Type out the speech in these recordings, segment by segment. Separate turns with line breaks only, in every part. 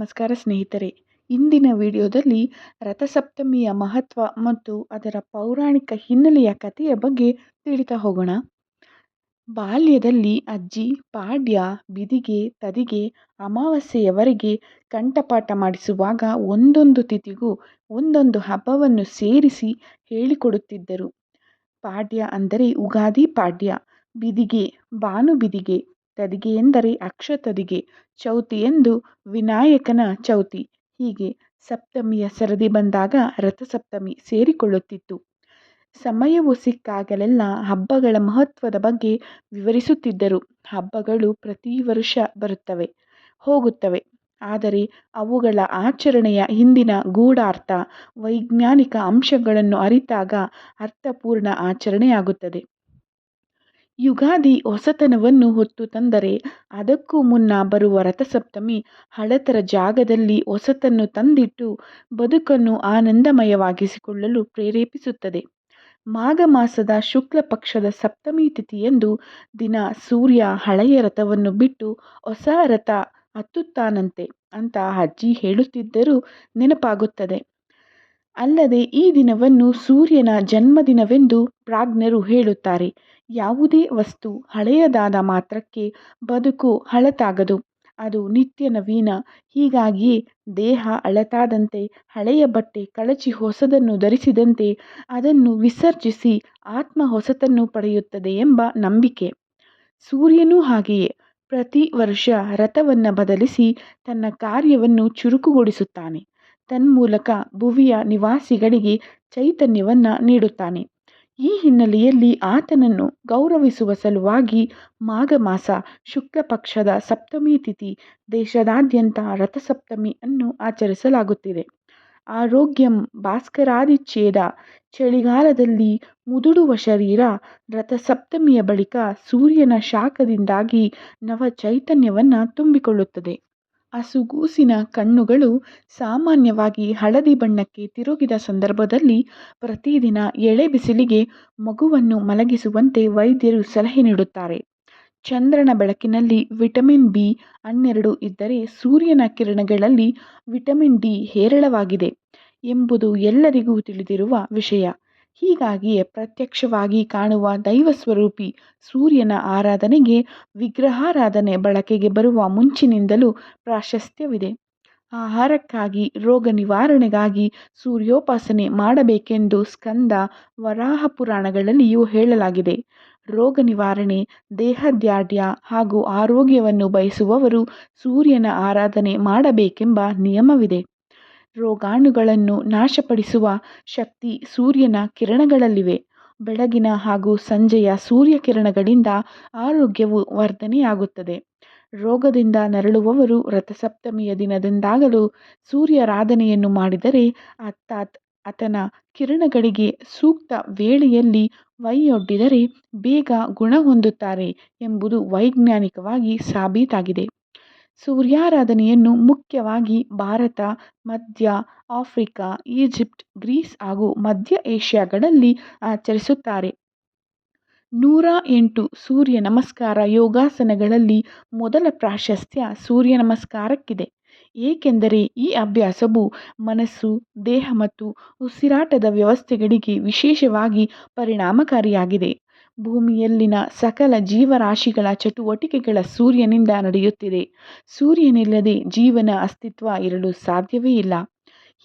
ನಮಸ್ಕಾರ ಸ್ನೇಹಿತರೆ. ಇಂದಿನ ವಿಡಿಯೋದಲ್ಲಿ ರಥಸಪ್ತಮಿಯ ಮಹತ್ವ ಮತ್ತು ಅದರ ಪೌರಾಣಿಕ ಹಿನ್ನೆಲೆಯ ಕಥೆಯ ಬಗ್ಗೆ ತಿಳಿತಾ ಹೋಗೋಣ. ಬಾಲ್ಯದಲ್ಲಿ ಅಜ್ಜಿ ಪಾಡ್ಯ, ಬಿದಿಗೆ, ತದಿಗೆ, ಅಮಾವಾಸ್ಯೆಯವರೆಗೆ ಕಂಠಪಾಠ ಮಾಡಿಸುವಾಗ ಒಂದೊಂದು ತಿಥಿಗೂ ಒಂದೊಂದು ಹಬ್ಬವನ್ನು ಸೇರಿಸಿ ಹೇಳಿಕೊಡುತ್ತಿದ್ದರು. ಪಾಡ್ಯ ಅಂದರೆ ಉಗಾದಿ ಪಾಡ್ಯ, ಬಿದಿಗೆ ಬಾನು ಬಿದಿಗೆ ತದಿಗೆ ಎಂದರೆ ಅಕ್ಷತದಿಗೆ ಚೌತಿ ಎಂದು ವಿನಾಯಕನ ಚೌತಿ. ಹೀಗೆ ಸಪ್ತಮಿಯ ಸರದಿ ಬಂದಾಗ ರಥಸಪ್ತಮಿ ಸೇರಿಕೊಳ್ಳುತ್ತಿತ್ತು. ಸಮಯವು ಸಿಕ್ಕಾಗಲೆಲ್ಲ ಹಬ್ಬಗಳ ಮಹತ್ವದ ಬಗ್ಗೆ ವಿವರಿಸುತ್ತಿದ್ದರು. ಹಬ್ಬಗಳು ಪ್ರತಿ ವರ್ಷ ಬರುತ್ತವೆ, ಹೋಗುತ್ತವೆ. ಆದರೆ ಅವುಗಳ ಆಚರಣೆಯ ಹಿಂದಿನ ಗೂಢಾರ್ಥ, ವೈಜ್ಞಾನಿಕ ಅಂಶಗಳನ್ನು ಅರಿತಾಗ ಅರ್ಥಪೂರ್ಣ ಆಚರಣೆಯಾಗುತ್ತದೆ. ಯುಗಾದಿ ಹೊಸತನವನ್ನು ಹೊತ್ತು ತಂದರೆ ಅದಕ್ಕೂ ಮುನ್ನ ಬರುವ ರಥಸಪ್ತಮಿ ಹಳತರ ಜಾಗದಲ್ಲಿ ಹೊಸತನ್ನು ತಂದಿಟ್ಟು ಬದುಕನ್ನು ಆನಂದಮಯವಾಗಿಸಿಕೊಳ್ಳಲು ಪ್ರೇರೇಪಿಸುತ್ತದೆ. ಮಾಘ ಮಾಸದ ಶುಕ್ಲ ಪಕ್ಷದ ಸಪ್ತಮಿ ತಿಥಿಯಂದು ದಿನ ಸೂರ್ಯ ಹಳೆಯ ರಥವನ್ನು ಬಿಟ್ಟು ಹೊಸ ರಥ ಹತ್ತುತ್ತಾನಂತೆ ಅಂತ ಅಜ್ಜಿ ಹೇಳುತ್ತಿದ್ದರೂ ನೆನಪಾಗುತ್ತದೆ. ಅಲ್ಲದೆ ಈ ದಿನವನ್ನು ಸೂರ್ಯನ ಜನ್ಮದಿನವೆಂದು ಪ್ರಾಜ್ಞರು ಹೇಳುತ್ತಾರೆ. ಯಾವುದೇ ವಸ್ತು ಹಳೆಯದಾದ ಮಾತ್ರಕ್ಕೆ ಬದುಕು ಹಳತಾಗದು. ಅದು ನಿತ್ಯ ನವೀನ ಹೀಗಾಗಿ ದೇಹ ಅಳತಾದಂತೆ ಹಳೆಯ ಬಟ್ಟೆ ಕಳಚಿ ಹೊಸದನ್ನು ಧರಿಸಿದಂತೆ ಅದನ್ನು ವಿಸರ್ಜಿಸಿ ಆತ್ಮ ಹೊಸತನ್ನು ಪಡೆಯುತ್ತದೆ ಎಂಬ ನಂಬಿಕೆ. ಸೂರ್ಯನೂ ಹಾಗೆಯೇ. ಪ್ರತಿ ವರ್ಷ ರಥವನ್ನು ಬದಲಿಸಿ ತನ್ನ ಕಾರ್ಯವನ್ನು ಚುರುಕುಗೊಳಿಸುತ್ತಾನೆ. ತನ್ಮೂಲಕ ಭುವಿಯ ನಿವಾಸಿಗಳಿಗೆ ಚೈತನ್ಯವನ್ನು ನೀಡುತ್ತಾನೆ. ಈ ಹಿನ್ನೆಲೆಯಲ್ಲಿ ಆತನನ್ನು ಗೌರವಿಸುವ ಸಲುವಾಗಿ ಮಾಘ ಮಾಸ ಶುಕ್ಲ ಪಕ್ಷದ ಸಪ್ತಮಿ ತಿಥಿ ದೇಶದಾದ್ಯಂತ ರಥಸಪ್ತಮಿ ಅನ್ನು ಆಚರಿಸಲಾಗುತ್ತಿದೆ. ಆರೋಗ್ಯಂ ಭಾಸ್ಕರಾದಿಚ್ಛೇದ ಚಳಿಗಾಲದಲ್ಲಿ ಮುದುಡುವ ಶರೀರ ರಥಸಪ್ತಮಿಯ ಬಳಿಕ ಸೂರ್ಯನ ಶಾಖದಿಂದಾಗಿ ನವ ಚೈತನ್ಯವನ್ನು ತುಂಬಿಕೊಳ್ಳುತ್ತದೆ. ಹಸುಗೂಸಿನ ಕಣ್ಣುಗಳು ಸಾಮಾನ್ಯವಾಗಿ ಹಳದಿ ಬಣ್ಣಕ್ಕೆ ತಿರುಗಿದ ಸಂದರ್ಭದಲ್ಲಿ ಪ್ರತಿದಿನ ಎಳೆ ಬಿಸಿಲಿಗೆ ಮಗುವನ್ನು ಮಲಗಿಸುವಂತೆ ವೈದ್ಯರು ಸಲಹೆ ನೀಡುತ್ತಾರೆ. ಚಂದ್ರನ ಬೆಳಕಿನಲ್ಲಿ ವಿಟಮಿನ್ ಬಿ ಹನ್ನೆರಡು ಇದ್ದರೆ ಸೂರ್ಯನ ಕಿರಣಗಳಲ್ಲಿ ವಿಟಮಿನ್ ಡಿ ಹೇರಳವಾಗಿದೆ ಎಂಬುದು ಎಲ್ಲರಿಗೂ ತಿಳಿದಿರುವ ವಿಷಯ. ಹೀಗಾಗಿಯೇ ಪ್ರತ್ಯಕ್ಷವಾಗಿ ಕಾಣುವ ದೈವ ಸ್ವರೂಪಿ ಸೂರ್ಯನ ಆರಾಧನೆಗೆ ವಿಗ್ರಹಾರಾಧನೆ ಬಳಕೆಗೆ ಬರುವ ಮುಂಚಿನಿಂದಲೂ ಪ್ರಾಶಸ್ತ್ಯವಿದೆ. ಆಹಾರಕ್ಕಾಗಿ, ರೋಗ ನಿವಾರಣೆಗಾಗಿ ಸೂರ್ಯೋಪಾಸನೆ ಮಾಡಬೇಕೆಂದು ಸ್ಕಂದ ವರಾಹ ಪುರಾಣಗಳಲ್ಲಿಯೂ ಹೇಳಲಾಗಿದೆ. ರೋಗ ನಿವಾರಣೆ ದೇಹದಾಢ್ಯ ಹಾಗೂ ಆರೋಗ್ಯವನ್ನು ಬಯಸುವವರು ಸೂರ್ಯನ ಆರಾಧನೆ ಮಾಡಬೇಕೆಂಬ ನಿಯಮವಿದೆ. ರೋಗಾಣುಗಳನ್ನು ನಾಶಪಡಿಸುವ ಶಕ್ತಿ ಸೂರ್ಯನ ಕಿರಣಗಳಲ್ಲಿವೆ. ಬೆಳಗಿನ ಹಾಗೂ ಸಂಜೆಯ ಸೂರ್ಯಕಿರಣಗಳಿಂದ ಆರೋಗ್ಯವು ವರ್ಧನೆಯಾಗುತ್ತದೆ. ರೋಗದಿಂದ ನರಳುವವರು ರಥಸಪ್ತಮಿಯ ದಿನದಿಂದಾಗಲೂ ಸೂರ್ಯಾರಾಧನೆಯನ್ನು ಮಾಡಿದರೆ ಅರ್ಥಾತ್ ಆತನ ಕಿರಣಗಳಿಗೆ ಸೂಕ್ತ ವೇಳೆಯಲ್ಲಿ ವೈಯೊಡ್ಡಿದರೆ ಬೇಗ ಗುಣ ಹೊಂದುತ್ತಾರೆ ಎಂಬುದು ವೈಜ್ಞಾನಿಕವಾಗಿ ಸಾಬೀತಾಗಿದೆ. ಸೂರ್ಯಾರಾಧನೆಯನ್ನು ಮುಖ್ಯವಾಗಿ ಭಾರತ, ಮಧ್ಯ ಆಫ್ರಿಕಾ, ಈಜಿಪ್ಟ್, ಗ್ರೀಸ್ ಹಾಗೂ ಮಧ್ಯ ಏಷ್ಯಾಗಳಲ್ಲಿ ಆಚರಿಸುತ್ತಾರೆ. ನೂರ ಎಂಟು ಸೂರ್ಯ ನಮಸ್ಕಾರ ಯೋಗಾಸನಗಳಲ್ಲಿ ಮೊದಲ ಪ್ರಾಶಸ್ತ್ಯ ಸೂರ್ಯ ನಮಸ್ಕಾರಕ್ಕಿದೆ. ಏಕೆಂದರೆ ಈ ಅಭ್ಯಾಸವು ಮನಸ್ಸು, ದೇಹ ಮತ್ತು ಉಸಿರಾಟದ ವ್ಯವಸ್ಥೆಗಳಿಗೆ ವಿಶೇಷವಾಗಿ ಪರಿಣಾಮಕಾರಿಯಾಗಿದೆ. ಭೂಮಿಯಲ್ಲಿನ ಸಕಲ ಜೀವರಾಶಿಗಳ ಚಟುವಟಿಕೆಗಳ ಸೂರ್ಯನಿಂದ ನಡೆಯುತ್ತಿದೆ. ಸೂರ್ಯನಿಲ್ಲದೆ ಜೀವನ ಅಸ್ತಿತ್ವ ಇರಲು ಸಾಧ್ಯವೇ ಇಲ್ಲ.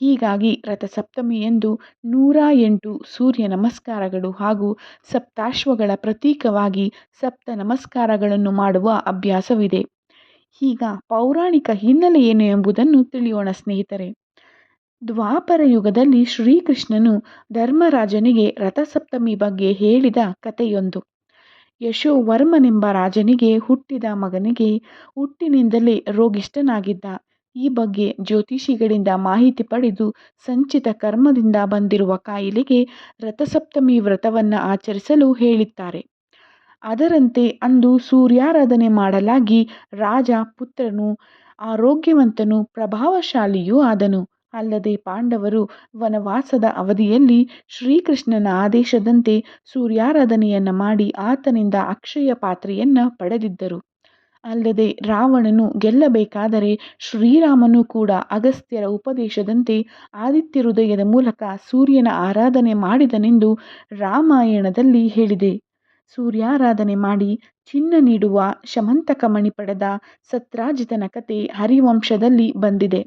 ಹೀಗಾಗಿ ರಥಸಪ್ತಮಿಯಂದು ನೂರ ಎಂಟು ಸೂರ್ಯ ನಮಸ್ಕಾರಗಳು ಹಾಗೂ ಸಪ್ತಾಶ್ವಗಳ ಪ್ರತೀಕವಾಗಿ ಸಪ್ತ ನಮಸ್ಕಾರಗಳನ್ನು ಮಾಡುವ ಅಭ್ಯಾಸವಿದೆ. ಈಗ ಪೌರಾಣಿಕ ಹಿನ್ನೆಲೆ ಏನು ಎಂಬುದನ್ನು ತಿಳಿಯೋಣ ಸ್ನೇಹಿತರೆ. ದ್ವಾಪರ ಯುಗದಲ್ಲಿ ಶ್ರೀಕೃಷ್ಣನು ಧರ್ಮರಾಜನಿಗೆ ರಥಸಪ್ತಮಿ ಬಗ್ಗೆ ಹೇಳಿದ ಕಥೆಯೊಂದು. ಯಶೋವರ್ಮನೆಂಬ ರಾಜನಿಗೆ ಹುಟ್ಟಿದ ಮಗನಿಗೆ ಹುಟ್ಟಿನಿಂದಲೇ ರೋಗಿಷ್ಠನಾಗಿದ್ದ. ಈ ಬಗ್ಗೆ ಜ್ಯೋತಿಷಿಗಳಿಂದ ಮಾಹಿತಿ ಪಡೆದು ಸಂಚಿತ ಕರ್ಮದಿಂದ ಬಂದಿರುವ ಕಾಯಿಲೆಗೆ ರಥಸಪ್ತಮಿ ವ್ರತವನ್ನು ಆಚರಿಸಲು ಹೇಳಿದ್ದಾರೆ. ಅದರಂತೆ ಅಂದು ಸೂರ್ಯಾರಾಧನೆ ಮಾಡಲಾಗಿ ರಾಜ ಪುತ್ರನು, ಆರೋಗ್ಯವಂತನು, ಪ್ರಭಾವಶಾಲಿಯೂ ಆದನು. ಅಲ್ಲದೆ ಪಾಂಡವರು ವನವಾಸದ ಅವಧಿಯಲ್ಲಿ ಶ್ರೀಕೃಷ್ಣನ ಆದೇಶದಂತೆ ಸೂರ್ಯಾರಾಧನೆಯನ್ನು ಮಾಡಿ ಆತನಿಂದ ಅಕ್ಷಯ ಪಾತ್ರೆಯನ್ನು ಪಡೆದಿದ್ದರು. ಅಲ್ಲದೆ ರಾವಣನು ಗೆಲ್ಲಬೇಕಾದರೆ ಶ್ರೀರಾಮನು ಕೂಡ ಅಗಸ್ತ್ಯರ ಉಪದೇಶದಂತೆ ಆದಿತ್ಯ ಹೃದಯದ ಮೂಲಕ ಸೂರ್ಯನ ಆರಾಧನೆ ಮಾಡಿದನೆಂದು ರಾಮಾಯಣದಲ್ಲಿ ಹೇಳಿದೆ. ಸೂರ್ಯಾರಾಧನೆ ಮಾಡಿ ಚಿನ್ನ ನೀಡುವ ಶಮಂತಕ ಪಡೆದ ಸತ್ರಾಜಿತನ ಕತೆ ಹರಿವಂಶದಲ್ಲಿ ಬಂದಿದೆ.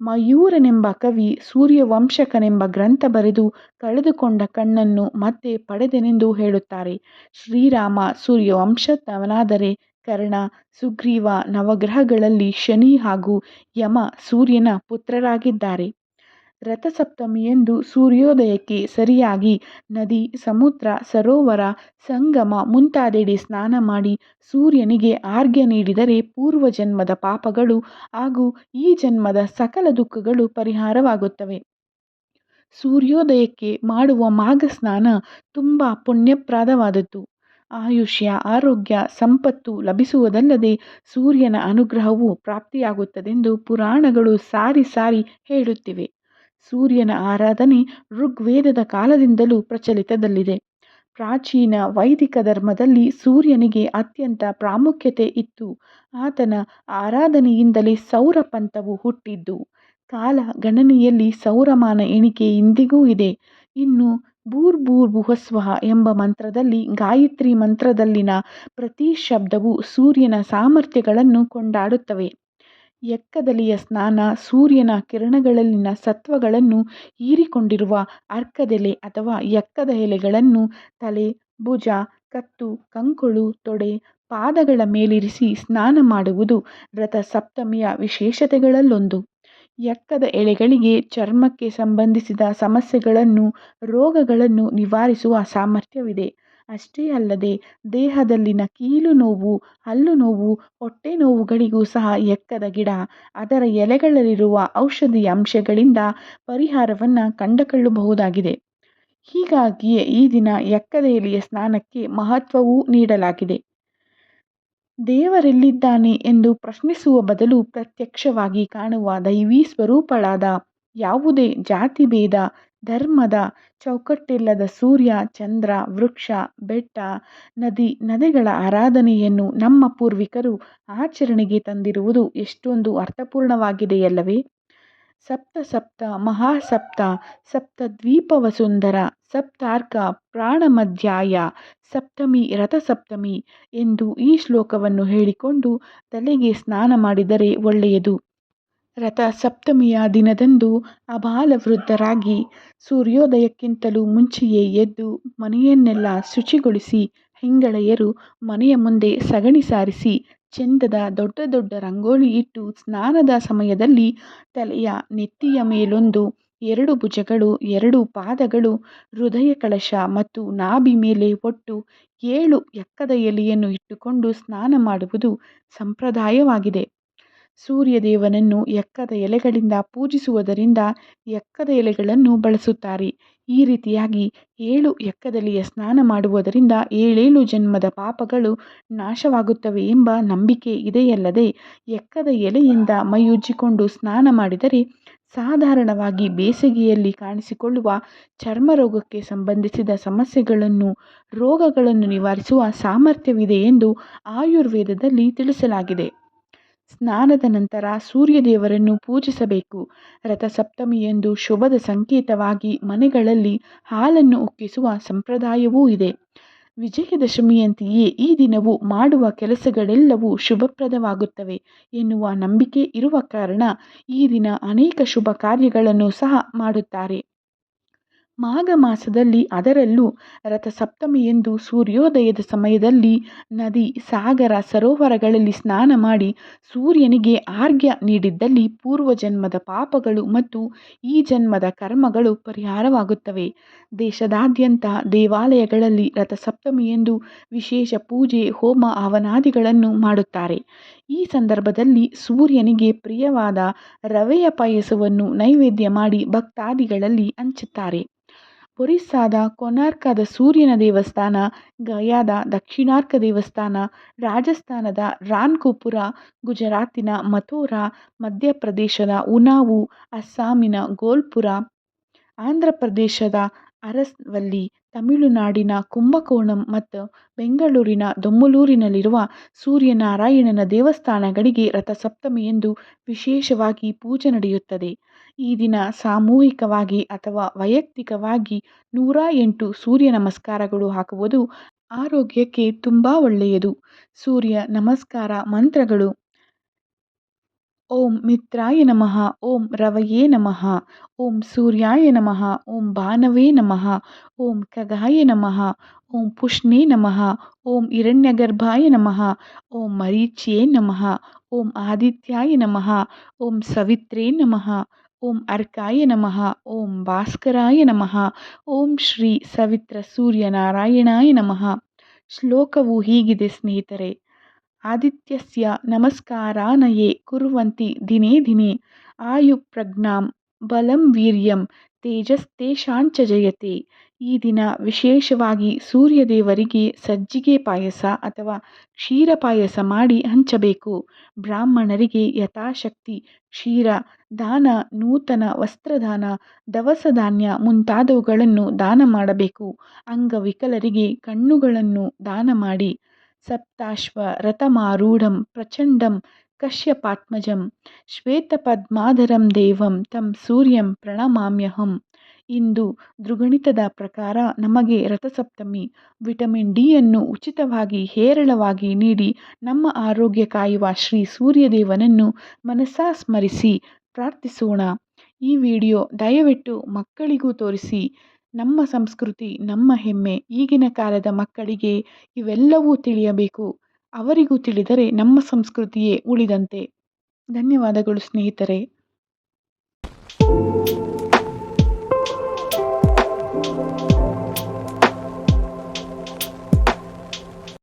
ಮಯೂರನೆಂಬ ಕವಿ ಸೂರ್ಯವಂಶಕನೆಂಬ ಗ್ರಂಥ ಬರೆದು ಕಳೆದುಕೊಂಡ ಕಣ್ಣನ್ನು ಮತ್ತೆ ಪಡೆದೆನೆಂದು ಹೇಳುತ್ತಾರೆ. ಶ್ರೀರಾಮ ಸೂರ್ಯವಂಶದವನಾದರೆ ಕರ್ಣ, ಸುಗ್ರೀವ ನವಗ್ರಹಗಳಲ್ಲಿ ಶನಿ ಹಾಗೂ ಯಮ ಸೂರ್ಯನ ಪುತ್ರರಾಗಿದ್ದಾರೆ. ರಥಸಪ್ತಮಿಯಂದು ಸೂರ್ಯೋದಯಕ್ಕೆ ಸರಿಯಾಗಿ ನದಿ, ಸಮುದ್ರ, ಸರೋವರ, ಸಂಗಮ ಮುಂತಾದೆಡೆ ಸ್ನಾನ ಮಾಡಿ ಸೂರ್ಯನಿಗೆ ಆರ್ಘ್ಯ ನೀಡಿದರೆ ಪೂರ್ವಜನ್ಮದ ಪಾಪಗಳು ಹಾಗೂ ಈ ಜನ್ಮದ ಸಕಲ ದುಃಖಗಳು ಪರಿಹಾರವಾಗುತ್ತವೆ. ಸೂರ್ಯೋದಯಕ್ಕೆ ಮಾಡುವ ಮಾಘ ಸ್ನಾನ ತುಂಬ ಪುಣ್ಯಪ್ರಾದವಾದದ್ದು. ಆಯುಷ್ಯ, ಆರೋಗ್ಯ, ಸಂಪತ್ತು ಲಭಿಸುವುದಲ್ಲದೆ ಸೂರ್ಯನ ಅನುಗ್ರಹವು ಪ್ರಾಪ್ತಿಯಾಗುತ್ತದೆಂದು ಪುರಾಣಗಳು ಸಾರಿ ಸಾರಿ ಹೇಳುತ್ತಿವೆ. ಸೂರ್ಯನ ಆರಾಧನೆ ಋಗ್ವೇದದ ಕಾಲದಿಂದಲೂ ಪ್ರಚಲಿತದಲ್ಲಿದೆ. ಪ್ರಾಚೀನ ವೈದಿಕ ಧರ್ಮದಲ್ಲಿ ಸೂರ್ಯನಿಗೆ ಅತ್ಯಂತ ಪ್ರಾಮುಖ್ಯತೆ ಇತ್ತು. ಆತನ ಆರಾಧನೆಯಿಂದಲೇ ಸೌರ ಪಂಥವು ಹುಟ್ಟಿದ್ದು. ಕಾಲ ಗಣನೆಯಲ್ಲಿ ಸೌರಮಾನ ಎಣಿಕೆ ಇಂದಿಗೂ ಇದೆ. ಇನ್ನು ಭೂರ್ಭುವಃಸ್ವಃ ಎಂಬ ಮಂತ್ರದಲ್ಲಿ, ಗಾಯತ್ರಿ ಮಂತ್ರದಲ್ಲಿನ ಪ್ರತಿ ಶಬ್ದವು ಸೂರ್ಯನ ಸಾಮರ್ಥ್ಯಗಳನ್ನು ಕೊಂಡಾಡುತ್ತವೆ. ಎಕ್ಕದಲಿಯ ಸ್ನಾನ, ಸೂರ್ಯನ ಕಿರಣಗಳಲ್ಲಿನ ಸತ್ವಗಳನ್ನು ಹೀರಿಕೊಂಡಿರುವ ಅರ್ಕದೆಲೆ ಅಥವಾ ಎಕ್ಕದ ಎಲೆಗಳನ್ನು ತಲೆ, ಭುಜ, ಕತ್ತು, ಕಂಕುಳು, ತೊಡೆ, ಪಾದಗಳ ಮೇಲಿರಿಸಿ ಸ್ನಾನ ಮಾಡುವುದು ರಥಸಪ್ತಮಿಯ ವಿಶೇಷತೆಗಳಲ್ಲೊಂದು. ಎಕ್ಕದ ಎಲೆಗಳಿಗೆ ಚರ್ಮಕ್ಕೆ ಸಂಬಂಧಿಸಿದ ಸಮಸ್ಯೆಗಳನ್ನು, ರೋಗಗಳನ್ನು ನಿವಾರಿಸುವ ಸಾಮರ್ಥ್ಯವಿದೆ. ಅಷ್ಟೇ ಅಲ್ಲದೆ ದೇಹದಲ್ಲಿನ ಕೀಲು ನೋವು, ಹಲ್ಲು ನೋವು, ಹೊಟ್ಟೆ ನೋವುಗಳಿಗೂ ಸಹ ಎಕ್ಕದ ಗಿಡ, ಅದರ ಎಲೆಗಳಲ್ಲಿರುವ ಔಷಧೀಯ ಅಂಶಗಳಿಂದ ಪರಿಹಾರವನ್ನು ಕಂಡುಕೊಳ್ಳಬಹುದಾಗಿದೆ. ಹೀಗಾಗಿಯೇ ಈ ದಿನ ಎಕ್ಕದ ಎಲೆಯ ಸ್ನಾನಕ್ಕೆ ಮಹತ್ವವೂ ನೀಡಲಾಗಿದೆ. ದೇವರೆಲ್ಲಿದ್ದಾನೆ ಎಂದು ಪ್ರಶ್ನಿಸುವ ಬದಲು ಪ್ರತ್ಯಕ್ಷವಾಗಿ ಕಾಣುವ ದೈವೀ ಸ್ವರೂಪಳಾದ ಯಾವುದೇ ಜಾತಿ ಭೇದ ಧರ್ಮದ ಚೌಕಟ್ಟಿಲ್ಲದ ಸೂರ್ಯ, ಚಂದ್ರ, ವೃಕ್ಷ, ಬೆಟ್ಟ, ನದಿ, ನದಿಗಳ ಆರಾಧನೆಯನ್ನು ನಮ್ಮ ಪೂರ್ವಿಕರು ಆಚರಣೆಗೆ ತಂದಿರುವುದು ಎಷ್ಟೊಂದು ಅರ್ಥಪೂರ್ಣವಾಗಿದೆಯಲ್ಲವೇ? ಸಪ್ತ ಸಪ್ತ ಮಹಾಸಪ್ತ ಸಪ್ತ ದ್ವೀಪ ವಸುಂಧರ ಸಪ್ತಾರ್ಕ ಪ್ರಾಣಮಧ್ಯಾಯ ಸಪ್ತಮಿ ರಥಸಪ್ತಮಿ ಎಂದು ಈ ಶ್ಲೋಕವನ್ನು ಹೇಳಿಕೊಂಡು ತಲೆಗೆ ಸ್ನಾನ ಮಾಡಿದರೆ ಒಳ್ಳೆಯದು. ರಥಸಪ್ತಮಿಯ ದಿನದಂದು ಅಬಾಲವೃದ್ಧರಾಗಿ ಸೂರ್ಯೋದಯಕ್ಕಿಂತಲೂ ಮುಂಚೆಯೇ ಎದ್ದು ಮನೆಯನ್ನೆಲ್ಲ ಶುಚಿಗೊಳಿಸಿ ಹೆಂಗಳೆಯರು ಮನೆಯ ಮುಂದೆ ಸಗಣಿ ಸಾರಿಸಿ ಚೆಂದದ ದೊಡ್ಡ ದೊಡ್ಡ ರಂಗೋಲಿ ಇಟ್ಟು ಸ್ನಾನದ ಸಮಯದಲ್ಲಿ ತಲೆಯ ನೆತ್ತಿಯ ಮೇಲೊಂದು ಎರಡು ಭುಜಗಳು, ಎರಡು ಪಾದಗಳು, ಹೃದಯ ಕಳಶ ಮತ್ತು ನಾಭಿ ಮೇಲೆ ಒಟ್ಟು ಏಳು ಎಕ್ಕದ ಎಲೆಯನ್ನು ಇಟ್ಟುಕೊಂಡು ಸ್ನಾನ ಮಾಡುವುದು ಸಂಪ್ರದಾಯವಾಗಿದೆ. ಸೂರ್ಯದೇವನನ್ನು ಎಕ್ಕದ ಎಲೆಗಳಿಂದ ಪೂಜಿಸುವುದರಿಂದ ಎಕ್ಕದ ಎಲೆಗಳನ್ನು ಬಳಸುತ್ತಾರೆ. ಈ ರೀತಿಯಾಗಿ ಏಳು ಎಕ್ಕದಲ್ಲಿಯ ಸ್ನಾನ ಮಾಡುವುದರಿಂದ ಏಳೇಳು ಜನ್ಮದ ಪಾಪಗಳು ನಾಶವಾಗುತ್ತವೆ ಎಂಬ ನಂಬಿಕೆ ಇದೆಯಲ್ಲದೆ, ಎಕ್ಕದ ಎಲೆಯಿಂದ ಮೈಯುಜ್ಜಿಕೊಂಡು ಸ್ನಾನ ಮಾಡಿದರೆ ಸಾಧಾರಣವಾಗಿ ಬೇಸಿಗೆಯಲ್ಲಿ ಕಾಣಿಸಿಕೊಳ್ಳುವ ಚರ್ಮರೋಗಕ್ಕೆ ಸಂಬಂಧಿಸಿದ ಸಮಸ್ಯೆಗಳನ್ನು, ರೋಗಗಳನ್ನು ನಿವಾರಿಸುವ ಸಾಮರ್ಥ್ಯವಿದೆ ಎಂದು ಆಯುರ್ವೇದದಲ್ಲಿ ತಿಳಿಸಲಾಗಿದೆ. ಸ್ನಾನದ ನಂತರ ಸೂರ್ಯದೇವರನ್ನು ಪೂಜಿಸಬೇಕು. ರಥಸಪ್ತಮಿಯಂದು ಶುಭದ ಸಂಕೇತವಾಗಿ ಮನೆಗಳಲ್ಲಿ ಹಾಲನ್ನು ಉಕ್ಕಿಸುವ ಸಂಪ್ರದಾಯವೂ ಇದೆ. ವಿಜಯದಶಮಿಯಂತೆಯೇ ಈ ದಿನವು ಮಾಡುವ ಕೆಲಸಗಳೆಲ್ಲವೂ ಶುಭಪ್ರದವಾಗುತ್ತವೆ ಎನ್ನುವ ನಂಬಿಕೆ ಇರುವ ಕಾರಣ ಈ ದಿನ ಅನೇಕ ಶುಭ ಕಾರ್ಯಗಳನ್ನು ಸಹ ಮಾಡುತ್ತಾರೆ. ಮಾಘ ಮಾಸದಲ್ಲಿ ಅದರಲ್ಲೂ ರಥಸಪ್ತಮಿಯಂದು ಸೂರ್ಯೋದಯದ ಸಮಯದಲ್ಲಿ ನದಿ, ಸಾಗರ, ಸರೋವರಗಳಲ್ಲಿ ಸ್ನಾನ ಮಾಡಿ ಸೂರ್ಯನಿಗೆ ಆರ್ಘ್ಯ ನೀಡಿದ್ದಲ್ಲಿ ಪೂರ್ವಜನ್ಮದ ಪಾಪಗಳು ಮತ್ತು ಈ ಜನ್ಮದ ಕರ್ಮಗಳು ಪರಿಹಾರವಾಗುತ್ತವೆ. ದೇಶದಾದ್ಯಂತ ದೇವಾಲಯಗಳಲ್ಲಿ ರಥಸಪ್ತಮಿಯಂದು ವಿಶೇಷ ಪೂಜೆ, ಹೋಮ ಹವನಾದಿಗಳನ್ನು ಮಾಡುತ್ತಾರೆ. ಈ ಸಂದರ್ಭದಲ್ಲಿ ಸೂರ್ಯನಿಗೆ ಪ್ರಿಯವಾದ ರವೆಯ ಪಾಯಸವನ್ನು ನೈವೇದ್ಯ ಮಾಡಿ ಭಕ್ತಾದಿಗಳಲ್ಲಿ ಹಂಚುತ್ತಾರೆ. ಒರಿಸ್ಸಾದ ಕೊನಾರ್ಕದ ಸೂರ್ಯನ ದೇವಸ್ಥಾನ, ಗಯಾದ ದಕ್ಷಿಣಾರ್ಕ ದೇವಸ್ಥಾನ, ರಾಜಸ್ಥಾನದ ರಾನ್ಕುಪುರ, ಗುಜರಾತಿನ ಮಥೋರಾ, ಮಧ್ಯಪ್ರದೇಶದ ಉನಾವು, ಅಸ್ಸಾಮಿನ ಗೋಲ್ಪುರ ಆಂಧ್ರ ಪ್ರದೇಶದ ಅರಸ್ವಲ್ಲಿ ತಮಿಳುನಾಡಿನ ಕುಂಭಕೋಣಂ ಮತ್ತು ಬೆಂಗಳೂರಿನ ದೊಮ್ಮಲೂರಿನಲ್ಲಿರುವ ಸೂರ್ಯನಾರಾಯಣನ ದೇವಸ್ಥಾನಗಳಿಗೆ ರಥಸಪ್ತಮಿಯಂದು ವಿಶೇಷವಾಗಿ ಪೂಜೆ ನಡೆಯುತ್ತದೆ. ಈ ದಿನ ಸಾಮೂಹಿಕವಾಗಿ ಅಥವಾ ವೈಯಕ್ತಿಕವಾಗಿ ನೂರ ಎಂಟು ಸೂರ್ಯ ನಮಸ್ಕಾರಗಳು ಹಾಕುವುದು ಆರೋಗ್ಯಕ್ಕೆ ತುಂಬ ಒಳ್ಳೆಯದು. ಸೂರ್ಯ ನಮಸ್ಕಾರ ಮಂತ್ರಗಳು ಓಂ ಮಿತ್ರಾಯ ನಮಃ ಓಂ ರವಯೇ ನಮಃ ಓಂ ಸೂರ್ಯಾಯ ನಮಃ ಓಂ ಭಾನವೇ ನಮಃ ಓಂ ಖಗಾಯ ನಮಃ ಓಂ ಪುಷ್ಣೇ ನಮಃ ಓಂ ಹಿರಣ್ಯಗರ್ಭಾಯ ನಮಃ ಓಂ ಮರೀಚ್ಯೇ ನಮಃ ಓಂ ಆದಿತ್ಯಾಯ ನಮಃ ಓಂ ಸವಿತ್ರೇ ನಮಃ ಓಂ ಅರ್ಕಾಯ ನಮಃ ಓಂ ಭಾಸ್ಕರಾಯ ನಮಃ ಓಂ ಶ್ರೀ ಸವಿತ್ರ ಸೂರ್ಯನಾರಾಯಣಾಯ ನಮಃ ಶ್ಲೋಕವು ಹೀಗಿದೆ ಸ್ನೇಹಿತರೆ ಆದಿತ್ಯಸ್ಯ ನಮಸ್ಕಾರಾನಯೇ ಕುರ್ವಂತಿ ದಿನೇ ದಿನೇ ಆಯುಪ್ರಜ್ಞಾಂ ಬಲಂ ವೀರ್ಯಂ ತೇಜಸ್ತೇಷಾಂಚ ಜಯತೆ. ಈ ದಿನ ವಿಶೇಷವಾಗಿ ಸೂರ್ಯದೇವರಿಗೆ ಸಜ್ಜಿಗೆ ಪಾಯಸ ಅಥವಾ ಕ್ಷೀರ ಪಾಯಸ ಮಾಡಿ ಹಂಚಬೇಕು. ಬ್ರಾಹ್ಮಣರಿಗೆ ಯಥಾಶಕ್ತಿ, ಕ್ಷೀರ, ದಾನ, ನೂತನ ವಸ್ತ್ರದಾನ, ದವಸ ಧಾನ್ಯ ಮುಂತಾದವುಗಳನ್ನು ದಾನ ಮಾಡಬೇಕು. ಅಂಗವಿಕಲರಿಗೆ ಕಣ್ಣುಗಳನ್ನು ದಾನ ಮಾಡಿ ಸಪ್ತಾಶ್ವ ರಥಮಾರೂಢಂ ಪ್ರಚಂಡಂ ಕಶ್ಯಪಾತ್ಮಜಂ ಶ್ವೇತಪದ್ಮಾಧರಂ ದೇವಂ ತಂ ಸೂರ್ಯಂ ಪ್ರಣಮಾಮ್ಯಹಂ ಇಂದು ದೃಗಣಿತದ ಪ್ರಕಾರ ನಮಗೆ ರಥಸಪ್ತಮಿ ವಿಟಮಿನ್ ಡಿಯನ್ನು ಉಚಿತವಾಗಿ ಹೇರಳವಾಗಿ ನೀಡಿ ನಮ್ಮ ಆರೋಗ್ಯ ಕಾಯುವ ಶ್ರೀ ಸೂರ್ಯದೇವನನ್ನು ಮನಸಾ ಸ್ಮರಿಸಿ ಪ್ರಾರ್ಥಿಸೋಣ. ಈ ವಿಡಿಯೋ ದಯವಿಟ್ಟು ಮಕ್ಕಳಿಗೂ ತೋರಿಸಿ. ನಮ್ಮ ಸಂಸ್ಕೃತಿ, ನಮ್ಮ ಹೆಮ್ಮೆ, ಈಗಿನ ಕಾಲದ ಮಕ್ಕಳಿಗೆ ಇವೆಲ್ಲವೂ ತಿಳಿಯಬೇಕು. ಅವರಿಗೂ ತಿಳಿದರೆ ನಮ್ಮ ಸಂಸ್ಕೃತಿಯೇ ಉಳಿದಂತೆ. ಧನ್ಯವಾದಗಳು ಸ್ನೇಹಿತರೆ.